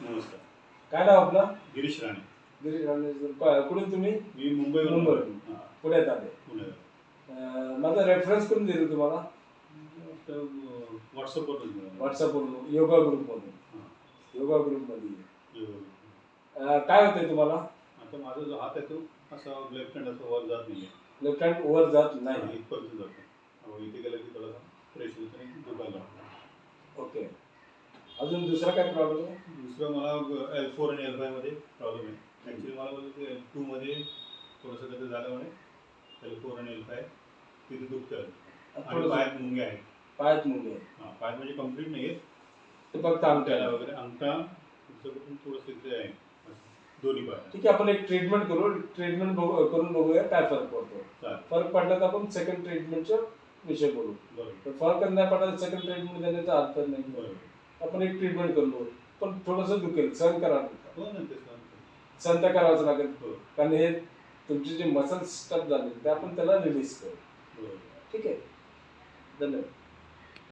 नमस्कार. काय नाव आपलं? गिरीश राणे. गिरीश राणे. क- कुठून तुम्ही? मी मुंबईवरून मुंबईवरून. हां, पुण्यात आले. पुण्यात. अं, माझा रेफरन्स करून दिलं तुम्हाला. तर व्हॉट्सअपवरच मिळालं व्हॉट्सअपवरून योगा ग्रुपमधून योगा ग्रुपमध्ये. अं, काय होतंय तुम्हाला? आता माझा जो हात आहे तो असा लेफ्ट हँड असा वर जात नाही लेफ्ट हँड ओव्हर जात नाही. इथपर्यंत जातो. अहो, इथे गेलं की थोडासा फ्रेश होतं आणि दुखायला लागतं ओके अजून दुसरा काय प्रॉब्लेम आहे? दुसरं मला एल फोर आणि एल फायमध्ये प्रॉब्लेम आहे. ॲक्च्युली मला बोलतो एल टूमध्ये थोडंसं काहीतरी झालं म्हणे एल फोर आणि एल फाय तिथे दुखतं आणि पायात मुंगे आहेत. पायात मुंगे आहे. हां पायात म्हणजे कंप्लीट नाही आहेत. ते फक्त अंगठ्याला वगैरे अंगठा थोडंसं इथे आहे. दोन्ही पाय. ठीक आहे आपण एक ट्रीटमेंट करू. ट्रीटमेंट करून बघूया काय फरक पडतो. फरक पडला तर आपण सेकंड ट्रीटमेंटच्या विषय बोलू. बरोबर. तर फरक नाही पडला सेकंड ट्रीटमेंट देण्याचा अर्थ नाही. बरोबर. आपण एक ट्रीटमेंट बघू पण थोडंसं दुखेल. सहन करा हो. सहन तर करावंच लागेल. हो. कारण हे तुमचे जे मसल स्टप झाले ते आपण त्याला रिलीज करू बरोबर ठीक आहे. धन्यवाद.